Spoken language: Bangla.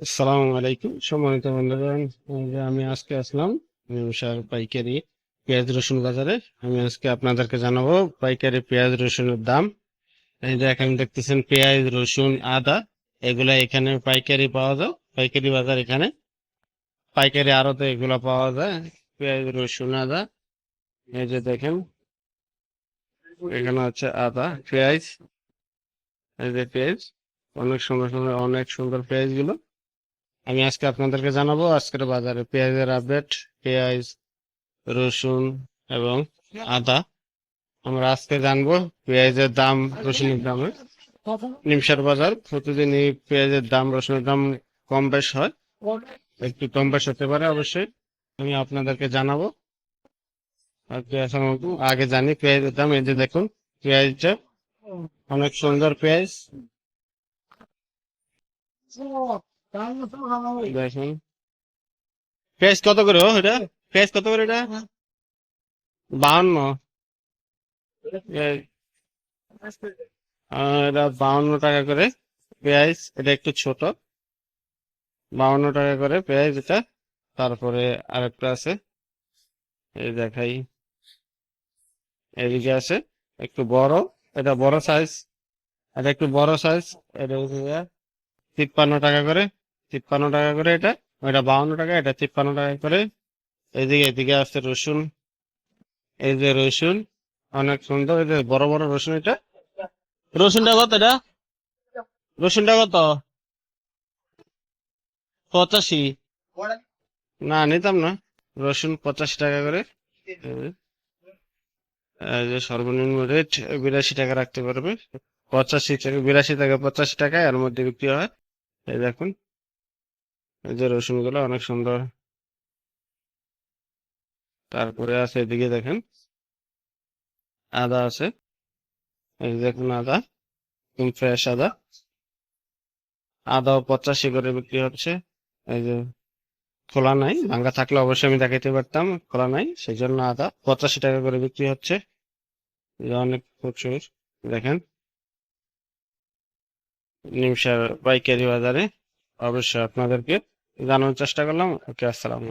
আসসালামু আলাইকুম, সম্মানিত আমি আজকে আসলাম পাইকারি পেঁয়াজ রসুন বাজারে। আমি আজকে আপনাদেরকে জানাব পাইকারি পেঁয়াজ রসুনের দাম। এই যে এখানে দেখতেছেন পেঁয়াজ, রসুন, আদা, এগুলা এখানে পাইকারি পাওয়া যায়। পাইকারি বাজার এখানে। পাইকারি আড়তে এগুলা পাওয়া যায়, পেঁয়াজ, রসুন, আদা। এই যে দেখেন, এখানে হচ্ছে আদা, পেঁয়াজ। এই যে পেঁয়াজ। অনেক সুন্দর সুন্দর, অনেক সুন্দর পেঁয়াজগুলো। আমি আজকে আপনাদেরকে জানাব আজকের বাজারে পেঁয়াজের আপডেট পেঁয়াজ, রসুন এবং আদা। আমরা আজকে জানব পেঁয়াজের দাম, রসুনের দামে নিমসার বাজার প্রতিদিন এই পেঁয়াজের দাম, রসুনের দাম কম বেশ হয়। একটু কম বেশ হতে পারে অবশ্যই। আমি আপনাদেরকে জানাব। আগে জানি পেঁয়াজের দাম, এই যে দেখুন, পেঁয়াজটা অনেক সুন্দর পেঁয়াজ। পেঁয়াজ কত করে এটা? পেঁয়াজ কত করে এটা? এটা বাহান্ন টাকা করে পেঁয়াজ, এটা একটু ছোট। বাহান্ন টাকা করে পেঁয়াজ এটা। তারপরে আরেকটা আছে। এই দেখাই। এদিকে আছে। একটু বড়। এটা বড় সাইজ এটা একটু বড় সাইজ এটা তিপ্পান্ন টাকা করে, তিপ্পান্ন টাকা করে এটা, ওইটা বাউন্ন টাকা, এটা তিপ্পান্ন টাকা করে। এদিকে এদিকে আসছে রসুন। এই যে রসুন, অনেক সুন্দর, এই যে বড় বড় রসুন এটা। রসুনটা কত এটা? রসুনটা কত? পঁচাশি। না, নিতাম না। রসুন পঁচাশি টাকা করে। সর্বনিম্ন রেট বিরাশি টাকা রাখতে পারবে। পঁচাশি থেকে বিরাশি থেকে পঁচাশি টাকা এর মধ্যে বিক্রি হয়। এই দেখুন, এই যে রসুনগুলো অনেক সুন্দর। তারপরে আছে এদিকে দেখেন, আদা আছে। এই দেখুন আদা, একদম ফ্রেশ আদা। আদাও পঁচাশি করে বিক্রি হচ্ছে। এই যে খোলা নাই, ভাঙ্গা থাকলে অবশ্যই আমি দেখাইতে পারতাম, খোলা নাই সেই জন্য আদা পঁচাশি টাকা করে বিক্রি হচ্ছে। অনেক প্রচুর, দেখেন। নিমসার পাইকারি বাজারে অবশ্যই আপনাদেরকে জানানোর চেষ্টা করলাম। ওকে আসসালাম